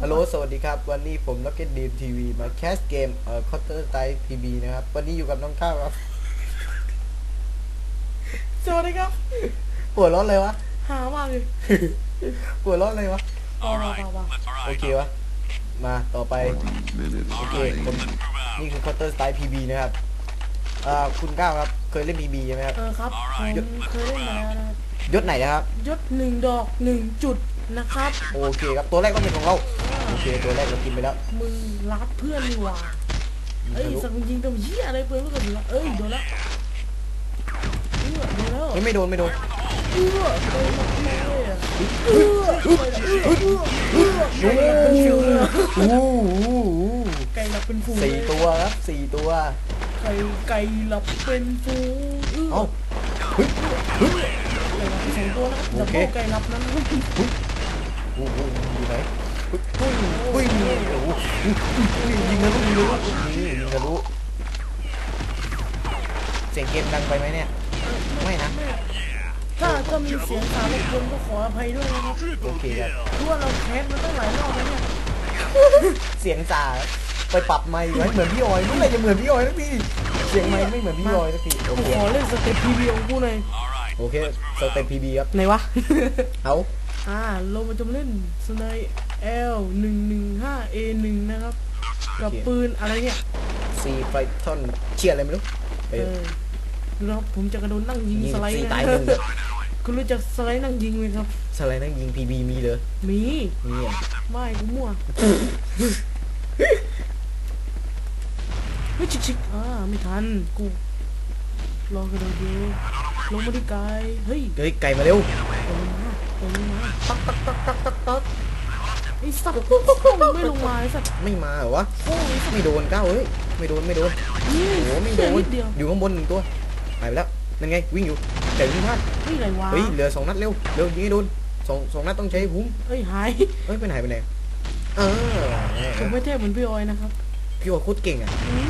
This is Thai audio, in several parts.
ฮัลโหล สวัสดีครับ วันนี้ผม Rocket Dream TV มาแคสเกม เอ่อ Counter Strike PB นะครับ วันนี้อยู่กับน้องข้าวครับ สวัสดีครับหัวเร้อนเลยวะ หามากเลยหัวเร้อนเลยวะเบาเบาเบาโอเควะ มาต่อไป minutes โอเค remaining. ผม นี่คือ Counter Strike PB นะครับ อ่า คุณก้าวครับ เคยเล่น PB ใช่ไหมครับ เออครับผมเคยเล่นมาแล้วนะครับยศไหนนะครับ ยศหนึ่งดอกหนึ่งจุดนะครับ โอเคครับ ตัวแรกก็เป็นของเราโอ เคตัวแรกเรากินไปแล้วมึงรักเพื่อนนี่หว่าเอ้ยทะลุสักมึงยิงตัวเหี้ยอะไรเพื่อนไม่กระสุนละเอ้ยโดนแล้วเออโดนแล้วเฮ้ยไม่โดนไม่โดนเออโดนมาทำไมอะเออเออเออเออไก่หลับเป็นฝูงเลยอู้หูไก่หลับเป็นฝูงสี่เลยตัวครับสี่ตัวไก่ไก่หลับเป็นฝูงเออเอ้าเฮ้ยเฮ้ยไก่หลับเป็นสองตัวนะโอดับเคเบิลไก่หลับนั้นโอ้โหอยู่ไหน เฮ้ยเฮ้ยเฮ้ยโอ้โหยิงทะลุยิงทะลุนี่ยิงทะลุเสียงเกมดังไปไหมเนี่ย ไม่นะ ถ้าถ้ามีเสียงสารบกวนก็ขออภัยด้วยนะครับโอเคครับเพราะว่าเราแคสมาตั้งหลายรอบแล้วเนี่ย เสียงจ่าไปปรับไมค์ไว้เหมือนพี่ออยเมื่อไหร่จะเหมือนพี่ออยสักทีเสียงไมค์ไม่เหมือนพี่ออยสักทีโอกูเคขอเล่นสเต็ปพีบีของกูหน่อยโอเคสเต็ปพีบีครับไหนวะเอา อ่าเรามาจะมาเล่นสไนเอลหนึ่งหนึ่งห้าเอหนึ่งนะครับ กับปืนอะไรเนี่ยซีไฟทอนเชียร์อะไรไม่รู้ไปเออดูนะครับผมจะกระโดดนั่งยิงยิงสไลด์ซีนะตายหนึ่งเลยคุณรู้จักสไลด์นั่งยิงไหมครับ สไลด์นั่งยิงพีบีมีเลยมีมีอะไม่กูมั่วเฮ้ยชิกชิกอ่าไม่ทันกูรอกระโดดอยู่ลงมาที่ไกลเฮ้ยเฮ้ยไก่มาเร็ว ลงมาลงมาตักตักตักตักตักตักไอ้สัตว์ไม่ลงมาไอ้สัตว์ไม่มาเหรอวะไม่โดนก้าวเอ้ยไม่โดนไม่โดนโอ้โหไม่โดนอยู่ข้างบนหนึ่งตัวหายไปแล้วนั่นไงวิ่งอยู่แต่วิ่งพลาดเฮ้ยอะไรวะเฮ้ยเหลือสองนัดเร็วเร็วยิงให้โดนสองสองนัดต้องใช้หุ้มเฮ้ยหายเฮ้ยไปไหนไปไหนเออผมไม่เทพเหมือนพี่ออยนะครับพี่ว่าโคตรเก่งอะเหี้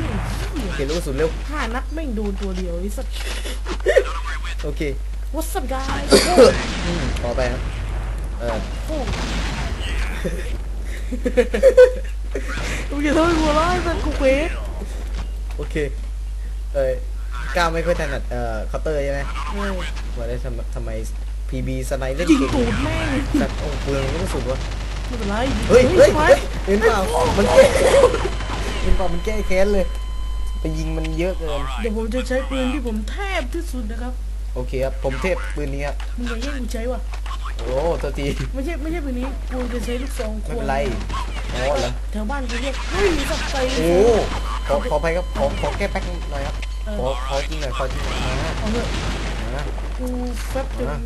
ยเห็นลูกกระสุนเร็วห้านัดแม่งโดนตัวเดียวไอ้สัตว์โอเค What's up guys อืมต่อไปครับ เออโอ้กูจะทำให้หัวเร้อนสัตว์กูเควสโอเค เอ้ยก้าวไม่ค่อยถนัดเอ่อเคาน์เตอร์ใช่ไหมเออว่าได้ทำทำไมพีบีสไนเล่นยิงเก่งตูดแม่งจัดโอ้เปลืองลูกกระสุนวะไม่เป็นไรเฮ้ยเฮ้ยไหมเฮ้ยเห็นเปล่ามันแก้เห็นเปล่ามันแก้แค้นเลย ไปยิงมันเยอะเกินเดี๋ยวผมจะใช้ปืนที่ผมเทพที่สุดนะครับ โอเคครับ ผมเทพปืนนี้ครับ มึงอย่าแย่งกูใช้ว่ะ โอ้ตัวที ไม่ใช่ไม่ใช่ปืนนี้กูจะใช้ลูกซองไม่ควเป็นไรอ๋อเหรอแถวบ้านกูเรียกเฮ้ยสับไก่โอ้ขอขอไปครับ ขอขอแก้แป๊กหน่อยครับเอขออขอจริงหน่อยขอจริงหน่อยมาเอาเถอะมากูแฟบจนอะ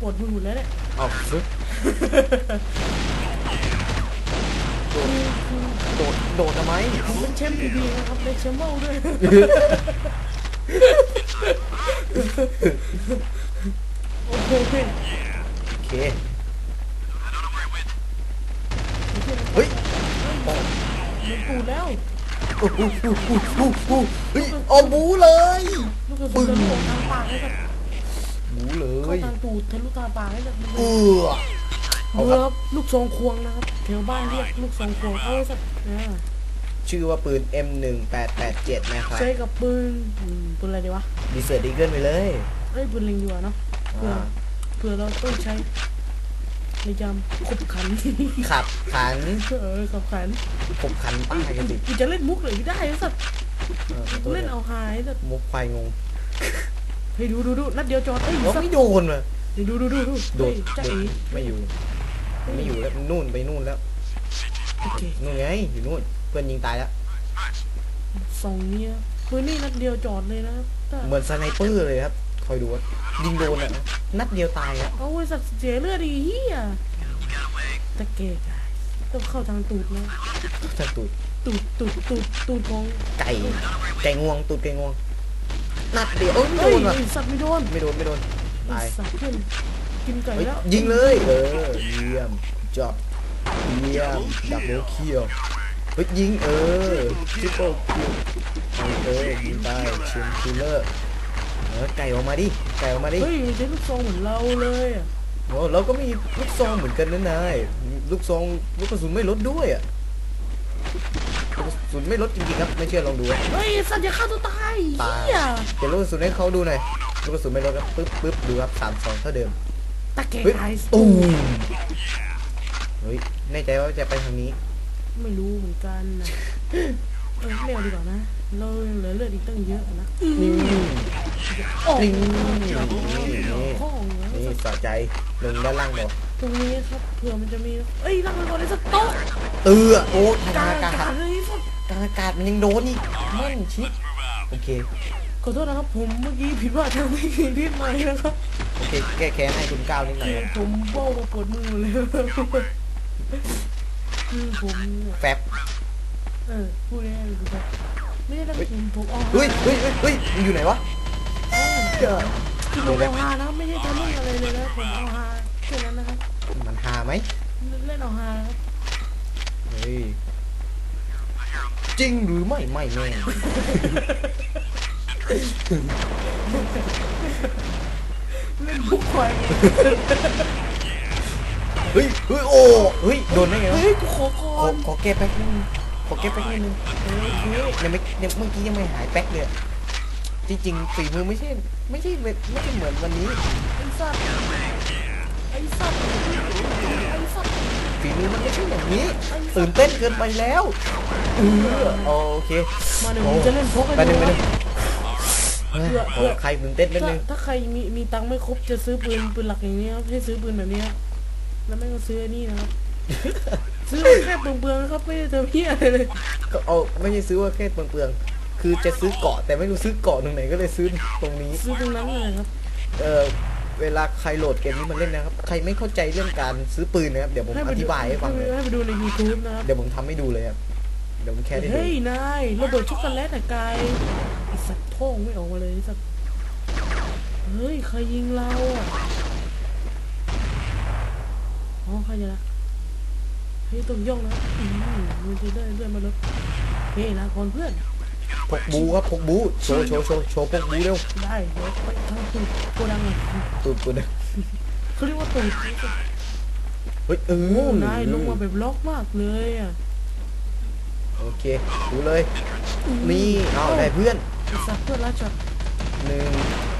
ปวดมือหมดแล้วเนี่ยเอาฟึ๊บโดดโดดโดดทำไมผมเป็นแชมป์พีบีนะครับได้แชมป์เมาด้วย โอเคโอเคโอเคเฮ้ยโอ้มันปูแล้วโอ้โหโอ้โหโอ้โหเฮ้ยเอาบูเลยลูกกระสุนทะลุออกทางปากให้กับบูเลยทางตูดทะลุทางปากให้กับเออเอาเบคอรับลูกซองควงนะครับแถวบ้านเรียกลูกซองควงเอาสักอ่า ชื่อว่าปืน M1887 นะครับใช้กับปืนอืมปืนอะไรดีวะดีเซอร์ดีเกิลไปเลยเอ้ยปืนเล็งดีกว่าเนาะเผื่ออ่าเผื่อเราต้องใช้ในยามขบขัน ขับขันเออขบขันขบขันป้ายกันดิกูจะเล่นมุกเลยไม่ได้ไอ้สัตว์เออกูเล่นเอาหายสัตว์มุกควายงงเฮ้ยดูดูดูนัดเดียวจอดเอ้ยแล้วสัตไม่ว์โดนว่ะเดี๋ยวดูดูดูดูโดดเฮ้ยจ้าโดเอ๋ดไม่อยู่ ไม่อยู่แล้วนู่นไปนู่นแล้ว โอเคนู่นไงอยู่นู่น เพื่อนยิงตายแล้วสองเนี้ยปืนนี่นัดเดียวจอดเลยนะครับถ้าเหมือนสไนเปอร์เลยครับ คอยดูว่ายิงโดนอะนะนัดเดียวตายอะเอาไว้สัตว์เสียเลือดดีเฮียตะเกกอะต้องเข้าทางตูดนะถ้าตูดตูดตูดตูดตูดของไก่ไก่งวงตูดไก่งวงนัดเดียวเอ้ยไม่เฮ้โดยนว่ะไอ้สัตว์ไม่โดนไม่โดนไม่โดนไอ้ตายสัตว์เพื่อนกินไก่เฮ้ยแล้วยิงเลยเออเยี่ยมจอบเยี่ยมดับเบิลคิวเฮ้ยยิงเออทริปเปิลคิวเออยิงได้เชนคิลเลอร์เออไก่ออกมาดิไก่ออกมาดิเฮ้ยใช้ลูกซองเหมือนเราเลยอะโอ้เราก็มีลูกซองเหมือนกันนะนายลูกซองลูกกระสุนไม่ลดด้วยอะลูกกระสุนไม่ลดจริงๆครับไม่เชื่อลองดูอะเฮ้ยสัตว์อย่าฆ่าตัวตายตายเหี้ยเดี๋ยวลูกกระสุนให้เขาดูหน่อยลูกกระสุนไม่ลดครับปึ๊บปึ๊บดูครับสามสองเท่าเดิมตะเกียเฮ้ยไอซ์ตูมเฮ้ยแน่ใจว่าจะไปทางนี้ ไม่รู้เหมือนกันนะเออไม่เอาดีกว่านะ เรายังเหลือเลือดอีกตั้งเยอะนะนี่โอ้นี่ยนี่ข้องนะนี่สะใจลงด้านล่างบอกตรงนี้ครับเผื่อมันจะมีเอ้ยรักมันก่อนเลยสักโต๊ะเออโอ้ทางกลางอากาอากาศศเลยสักกลางอากาศมันยังโดนอีกมั่นชิดโอเคขอโทษนะครับผมเมื่อกี้ผิดว่าทางไม่ผิดนิดหน่อยนะครับโอเคแก้แค้นให้คุณก้าวนิดหน่อยครับผมโบ้มาปวดมือเลย คือผมเนี่ยแฟบเออพูดง่ายๆคือแบบไม่ได้ตั้งใจผมเอาเฮ้ยเฮ้ยเฮ้ยเฮ้ยมันอยู่ไหนวะคือผมเอาฮานะไม่ใช่ทำเรื่องอะไรเลยนะผมเอาฮาแค่นั้นนะครับมันหาไหมเล่นเอาฮาครับเฮ้ยจริงหรือไม่ไม่แน่เล่นบุกควาย เฮ้ยเฮ้ยโอ้เฮ้ยโดนได้ไงวะเฮ้ยกูขอก่ขออนขอแก้แป๊กนิดนึงขอแก้แป๊กนิดนึงเฮ้ยเฮ้ยยังไม่ยังเมื่อกี้ยังไม่หายแป๊กเลยอะจริงๆฝีมือไม่ใช่ไม่ใช่ไม่ไม่ใช่เหมือนวันนี้ไอ้สัตว์ไอ้สัตว์ไอ้สัตว์ฝีมือมันไม่ใช่อย่างนี้ตื่นเต้นเกินไปแล้วเออโอเคมาเดี๋ยวผมจะเล่นพกไปให้หนึ่งดูไปหนะนึ่งเฮ้ยเพื่อโอ้ใครตื่นเต้นนิดถ้านึงถ้าใครมีมีตังค์ไม่ครบจะซื้อปืนปืนหลักอย่างนี้ครับให้ซื้อปืนแบบนี้ครับ แล้วไม่ก็ซื้อไอ้นี่นะครับ ซื้อแค่เปลืองๆนะครับไม่ได้เติมเพี้ยอะไรเลยก็เอาไม่ใช่ซื้อว่าแค่เปลืองๆคือจะซื้อเกาะแต่ไม่รู้ซื้อเกาะตรงไหนก็เลยซื้อตรงนี้ ซื้อตรงนั้นเลยครับ เออเวลาใครโหลดเกมนี้มาเล่นนะครับ ใครไม่เข้าใจเรื่องการซื้อปืนนะครับเดี๋ยวผมให้ไปอดูธิบายให้ฟังเลยให้ไปดูใน YouTube นะครับ เดี๋ยวผมทำให้ดูเลยครับ เดี๋ยวผมแค่ได้ดูเฮ้ยนายระเบิดช็อกโกแลตอะกายไอสัตว์ท่องไม่ออกมาเลยไอ้สัตว์เฮ้ยใครยิงเราอะ อ๋อใครจะละเฮ้ยต้องย่องนะอืมมันจะได้เลื่อนมาแล้วเฮ้ยลาก่อนเพื่อน พกบูครับพกบูโชว์โชว์โชว์โชว์พกบูเร็วได้เดี๋ยวไปทางตูดโกดังอะตูดตูดนะเขาเรียกว่าตูดเฮ้ยเอโอ้อนายลงมาแบบล็อกมากเลยอะโอเคดูเลยนี่เอาได้เพื่อนไอสัตว์เพื่อนรักจัดหนึ่ง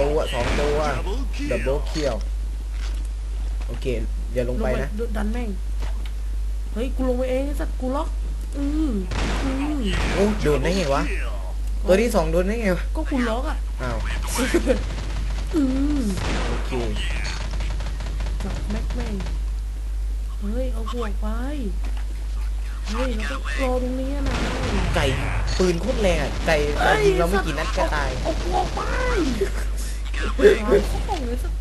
ตัวสองตัวดับเบิลเคียวโอเค อย่าลงลงไปไปนะ ดันแม่ง เฮ้ย กูลงไปเองไอ้สัตว์กูล็อก อืออือโอ้โดนได้ไงวะ ตัวที่สองโดนได้ไงวะ ก็คุณล็อกอะ อ้าว อือโอเคจับแม็กแม่ง เฮ้ย เอาหัวไป เฮ้ยเราต้องรอตรงนี้นะไก่ปืนโคตรแรงอะไก่เรายิงเราไม่กี่นัดก็ตาย เอาหัวไปตายข้องเลยสัก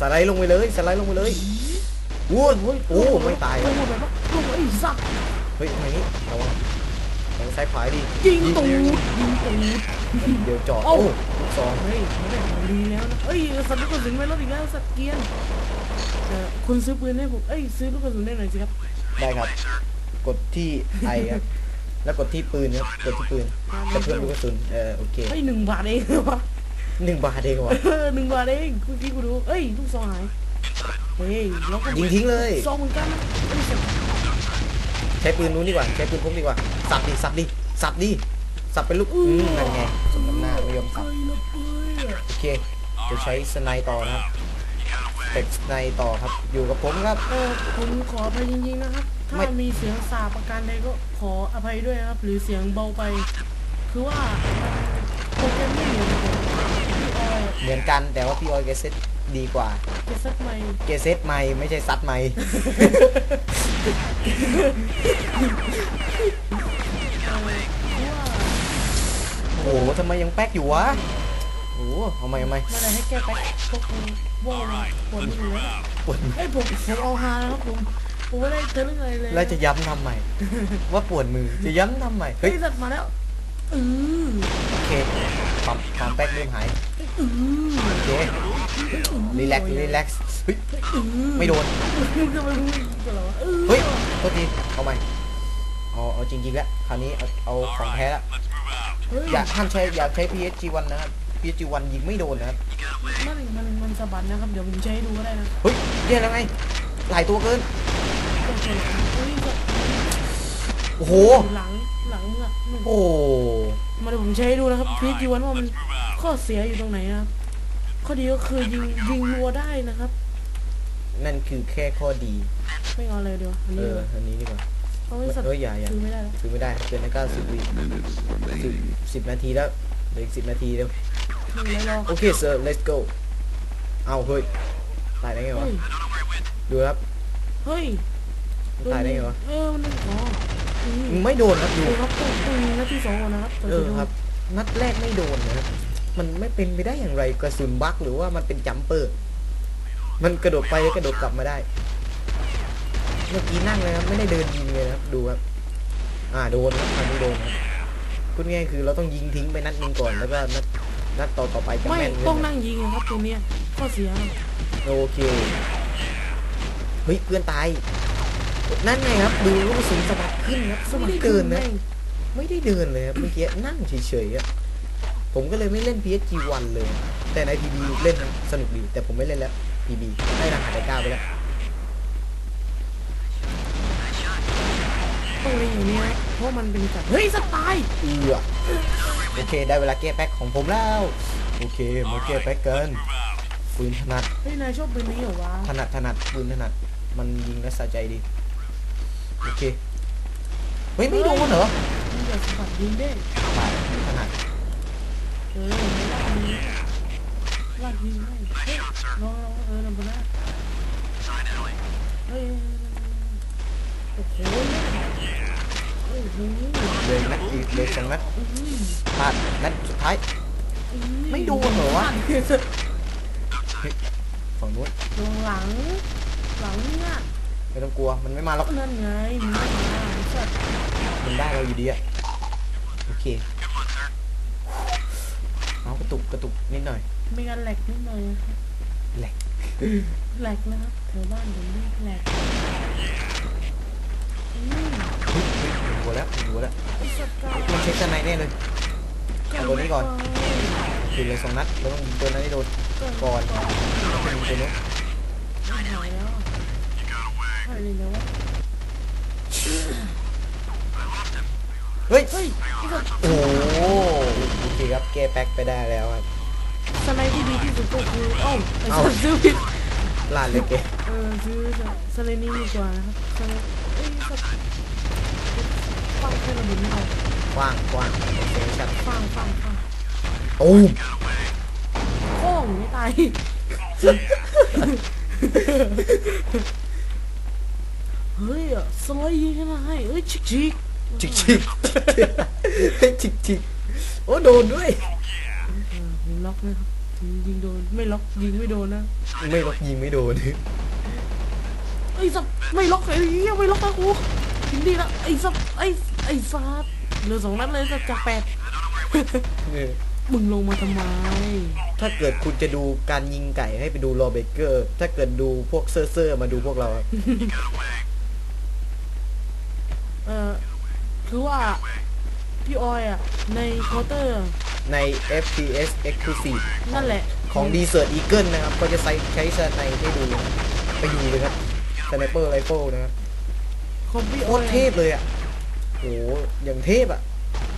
สไลด์ลงไปเลย สไลด์ลงไปเลย วู้ดโอ้ไม่ตายลงมาแบบว่าลงมาไอ้สัตว์เฮ้ยทำไมนี่ระวังทางซ้ายขวาดิยิงตูดยิงตูดเดี๋ยวจอดเอ้าโอ้ลูกซองเฮ้ยไม่ได้ของดีแล้วนะเอ้ยสัตว์ลูกกระสุนไม่ลดอีกแล้วสัตว์เกรียนเออคุณซื้อปืนให้ผมเอ้ยซื้อลูกกระสุนได้หน่อยสิครับได้ครับ กดที่ไอครับแล้วกดที่ปืนครับกดที่ปืนจะเพิ่มลูกกระสุนเออโอเคเฮ้ยหนึ่งบาทเองเหรอวะหนึ่งบาทเองวะเออหนึ่งบาทเองเมื่อกี้กูดูเอ้ยลูกซองหาย เฮ้ยแล้วก็ยิงทิ้งเลยซองเหมือนกันนะเอ้ยเสียงใช้ปืนนู้นดีกว่า ใช้ปืนพกดีกว่า สับดิ สับดิ สับดิ สับเป็นลูก อืมนั่นไงสมน้ำหน้าไม่ยอมสับเฮ้ยระเบิดโอเค จะใช้สไนต่อนะครับเต็กสไนต่อครับ อยู่กับผมครับ เออผมขออภัยจริงๆนะครับ ถ้าไม่มีเสียงสาบประการใดก็ขออภัยด้วยนะครับ หรือเสียงเบาไป คือว่าโปรแกรมไม่เหมือนกันพี่ออยเหมือนกันแต่ว่าพี่ออยแกเซ็ต ดีกว่าจะซัดใหม่แกเซ็ตไม่ไม่ใช่ซัดไม่ เออคือว่าโอ้โหทำไมยังแป๊กอยู่วะโอ้โหเอาไหมเอาไหมไม่ได้ให้แก้ไปพวกคุณว่าวปวดมือแล้วปวดเอ้ยผมผมเอาฮานะครับผมผมไม่ได้เจอเรื่องอะไรเลยแล้วจะย้ำทำไม ว่าปวดมือจะย้ำทำไมเฮ้เฮ้ยยสัตว์มาแล้วอือโอเคความความแป๊กเริ่มหายอือโอเค รีแลกซ์รีแลกซ์เฮ้ยไม่โดนทำไมมึงจะเหรอวะออเฮ้ยโทษทีเอาใหม่เอาเอาจริงๆแล้วคราวนี้เอาเอาของแท้แล้วเฮ้ยอย่าห้ามใช้อย่าใช้ PSG วันนะครับพีจีวันยิงไม่โดนนะครับมันมันมันสะบัดนะครับเดี๋ยวผมใช้ให้ดูก็ได้นะเฮ้ยเรียกแล้วไงหลายตัวเกินโอเคเฮ้ยก็โอ้โหหลังหลังมึงอะหนึ่งโอ้มาเดี๋ยวผมใช้ให้ดูนะครับพีจีวันว่ามันข้อเสียอยู่ตรงไหนนะครับ ข้อดีก็คือยิงยิงรัวได้นะครับนั่นคือแค่ข้อดีไม่เอาเลยเดี๋ยวอันเอนี้อเลยอันนี้ดีกว่า เอาไว้สัตว์เอ้ยอย่าอย่าซื้อไม่ได้แล้วคือไม่ได้เกินในเก้าสิบวิ Minutes สิบ remaining. สิบนาทีแล้วเหลืออีกสิบนาทีเร็วไม่เป็นไรหรอกโอเค sir let's go เอาเฮ้ยตายได้ไงวะเฮ้ยดูครับเฮ้ยตายได้ไงวะเออมันอ๋ออืมไม่โดนครับดูดูครับตรงตรงนี้นัดที่สองก่อนนะครับเออครับนัดแรกไม่โดนนะครับ มันไม่เป็นไปได้อย่างไรกระสุนบั๊กหรือว่ามันเป็นจัมเปอร์ มันกระโดดไปแล้วกระโดดกลับมาได้ เมื่อกี้นั่งเลยครับไม่ได้เดินยิงเลยนะครับดูครับอ่าโดนครับคราวนี้โดนครับพูดง่ายๆคือเราต้องยิงทิ้งไปนัดหนึงก่อนแล้วก็นัดนัดต่อต่อไปจะไม่แม่นขึ้นต้องนั่งยิงนะครับตรงเนี้ยข้อเสียโอเคเฮ้ยเพื่อนตายนั่นไงครับดูลูกกระสุนสะบัดขึ้นครับสะบัดเกินนะไม่ได้เดินเลยครับเมื่อกี้นั่งเฉยๆอะ ผมก็เลยไม่เล่น PSG 1เลย แต่ใน PB เล่นนะสนุกดี แต่ผมไม่เล่นแล้ว PB ได้รหัสไดก้าไปแล้วต้องเล่นอย่างนี้นะเพราะมันเป็นจัดเฮ้ยสไตล์เอือโอเค ได้เวลาแก้แพ็คของผมแล้ว โอเคมาแก้แพ็คกันปืนถนัดเฮ้ยนายชอบปืนนี้เหรอวะถนัดถนัดปืนถนัด มันยิงแล้วสะใจดี โอเค เฮ้ยไม่โดนเหรอมันจะสะบัดยิงได้ตายถนัด เออลากยิงได้เฮ้ยลองลองเออลำบากเฮ้ยโอ้โหโอ้โหเลยนัดอีกเลยสองนัดพลาดนัดสุดท้าย ไม่ดนเหรอวะฝั่งนู้นลงหลัง หลังเนี่ยไม่ต้องกลัว มันไม่มาหรอกนั่นไงมึงมาไอ้สัตว์มันได้เราอยู่ดีอะโอเค เอากระตุกกระตุกนิดหน่อย มีการแหลกนิดหน่อยนะครับแหลกแหลกนะครับแถวบ้านผมเรียกแหลกอืมเฮ้ยเฮ้ยเห็นหัวแล้วเห็นหัวแล้วไอ้สัตว์กามันเช็คด้านในแน่เลยเอาตัวนี้ก่อนคือเลยสองนัดเราต้องยิงตัวนั้นให้โดนก่อนแล้วก็ยิงตัวนู้นหายแล้วหายเลยแล้ววะเฮ้ยเฮ้ยไอ้สัตว์โอ้ โหโอเคครับแก้แพ็คไปได้แล้วครับสไนด์ที่ดีที่สุดก็คือเอ้าไอ้เอ้าสัตว์ซื้อผิดลาดเลยเกเออซื้อสไนด์นี้ดีกว่านะครับสไนด์เอ้ยสัตว์ฟังแค่ระเบิดไม่พอกว้างกว้างโอเคชัดฟังฟังฟังตูมโค้งไม่ตายเฮ้ยอะสไลด์ยิงชนะให้เอ้ยชิกชิกจิกจิกเฮ้ยจิกจิก โอ้โดนด้วยเออผมล็อกนะครับถึงยิงโดนไม่ล็อกยิงไม่โดนนะไม่ล็อกยิงไม่โดนไอ้สับไม่ล็อกไอ้เหี้ยไม่ล็อกนะกูยิงดีละไอ้สับไอ้ไอ้ฟาดเหลือสองนัดเลยสับจากแปดมึงลงมาทำไม ถ้าเกิดคุณจะดูการยิงไก่ให้ไปดูโรเบเกอร์ ถ้าเกิดดูพวกเซอร์เซอร์มาดูพวกเราครับเออคือว่า พี่ออยอะ ในเคาน์เตอร์ ใน FPS Exclusive นั่นแหละ ของ Desert Eagle นะครับ ก็จะใช้ใช้สไนให้ดูไปดูเลยครับสไนเปอร์ไรเฟิลนะครับของพี่โคออตยรเทพเลยอะโหอย่างเทพอะ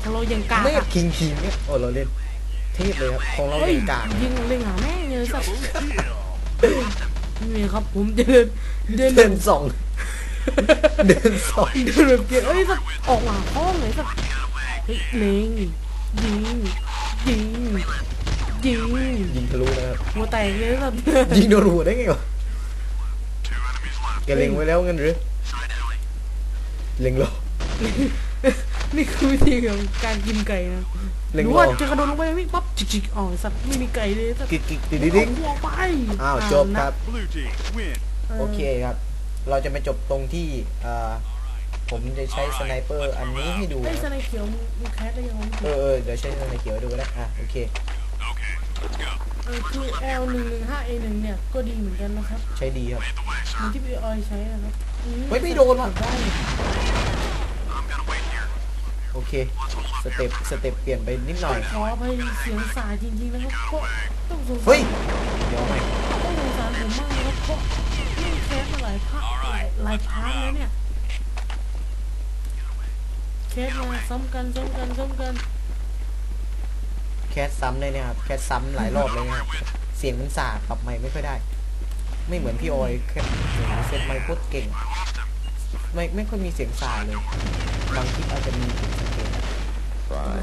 ของเรายังกากเมฆอะคิงคิงเนี่ยโอ้เราเล่นเทพเลยครับของเราเฮ้ยเล่นกลางยิงเล็งหาแม่งเลยสับนี่ครับผมจะเดินเดินเดินสองเดินสอง เดินแบบเกียร์เอ้ยสับออกหลังห้องเลยสับ เฮ้ยเล็งยิงยิงยิงยิงทะลุนะครับหัวแตกเลยสับยิงโดนหัวได้ไงวะแกเล็งไว้แล้วงั้นหรือเล็งรอนี่คือวิธีของการกินไก่นะเล็งหรือรอว่าจะกระโดดลงไปนี่ปั๊บจิกๆอ๋อสัตว์ไม่มีไก่เลยสัตว์กิ๊กกิ๊กดิดิดิงเอาหัวไปอ้าวจบครับ Blue team win. โอเคครับ เราจะมาจบตรงที่อ่า ผมจะใช้สไนเปอร์อันนี้ให้ดูไอ้ยนะสไนเขียวมึงมึงแคสได้ยังไงเออเออเดี๋ยวใช้สไนเขียวให้ดูก็ได้อะโอเคเออคือ L 1 1 5 A 1เนี่ยก็ดีเหมือนกันนะครับใช้ดีครับเหมือนที่พี่ออยใช้นะครับอืเฮ้ยไม่โดนว่ะได้โอเคเคสเต็ปสเต็ปเปลี่ยนไปนิดหน่อยขอไปเสียงสายจริงๆนะครับเพราะต้องสงสารเฮ้ยเดี๋ยวใหม่ต้องสงสารผมมากนะครับเพราะนี่แคสมาหลายภาคหลายหลายพาร์ทแล้วเนี่ย แคสมาซ้ำกันซ้ำกันซ้ำกันแคสซ้ำเลยเนี่ยครับแคสซ้ำหลายรอบเลยนะครับเสียงมันสาปรับไมค์ไม่ค่อยได้ ไม่เหมือนพี่ออยแค่โอ้โหเซตไมค์โคตรเก่ง ไม่ไม่ค่อยมีเสียงสาเลยบางคลิปอาจจะมีผิดสังเกต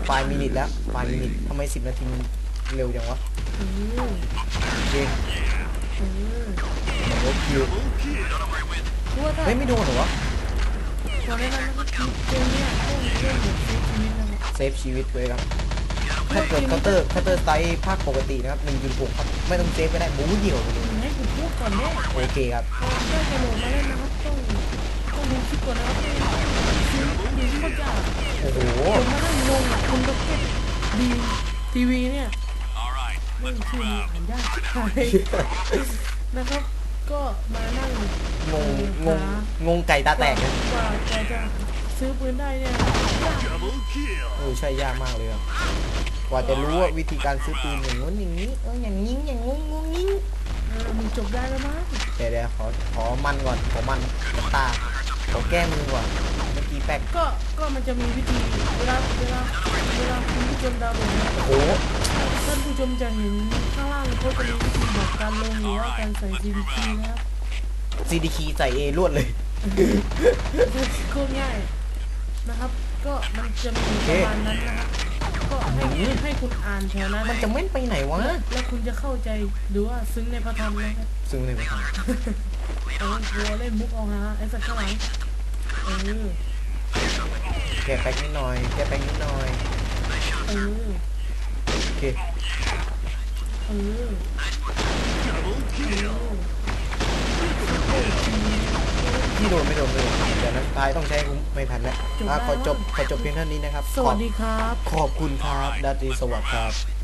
ปลายมินิทแล้วปลายมินิททำไมสิบนาทีมันเร็วจังวะอืมโอเคอืมโอเคคือว่าถ้าเฮ้ยไม่โดนเหรอวะตอนนี้นะครับเกมเนี่ย ซฟชีวิตเลยครับ ถ้าเกิดเคาน์เตอร์เคาน์เตอร์ไซส์ภาคปกตินะครับ1.6ครับ ไม่ต้องเซฟก็ได้บู๊เดี่ยวไปเลยให้ผมพูดก่อนเนี่ยโอเคครับก่อนที่จะโหลดมาเล่นนะครับต้องต้องดูคลิปก่อนนะครับซื้อดูที่เขาจะโอ้โหผมมานั่งงงอะคุณประเภทดีทีวีเนี่ยเล่นชื่อมันอ่านยากใช่นะครับก็มานั่งงงงงงงไก่ตาแตกนะกว่าแกจะ ซื้อปืนได้เนี่ยยากเออใช่ยากมากเลยครับกว่าจะรู้ว่าวิธีการซื้อปืนอย่างงู้นอย่างนี้เอออย่างนี้อย่างงู้นงู้นงี้เออมึงจบได้แล้วมั้งเดี๋ยวเดี๋ยวขอขอมันก่อนขอมันกับตาขอแก้มือก่อนเมื่อกี้แป๊กก็ก็มันจะมีวิธีเวลาเวลาเวลาคุณผู้ชมดาวน์โหลดเนี่ยโอ้โหท่านผู้ชมจะเห็นข้างล่างเขาจะมีวิธีบอกการลงหรือว่าการใส่ CDP นะครับซีดีคีใส่เอรวดเลยโคตรง่าย นะครับ ก็มันจะมีประมาณนั้นนะครับก็ให้ให้คุณอ่านแถวนั้นมันจะเม่นไปไหนวะ แล้วคุณจะเข้าใจหรือว่าซึ้งในพระธรรมนะครับซึ่งเลยไหมครับเออกลัวเล่นมุกเอาฮะไอ้สักข้างหลังเออแก้แป๊กนิดหน่อยแก้แป๊กนิดหน่อยเออโอเคเออเออ พี่โดนไม่โดนเลยเดี๋ยวนั้นท้ายต้องใช้คุ้มไม่ทันแล้วอะขอจบขอจบเพียงเท่านี้นะครับสวัสดีครับ ขอบคุณครับดาตรีสวัสดิ์ครับ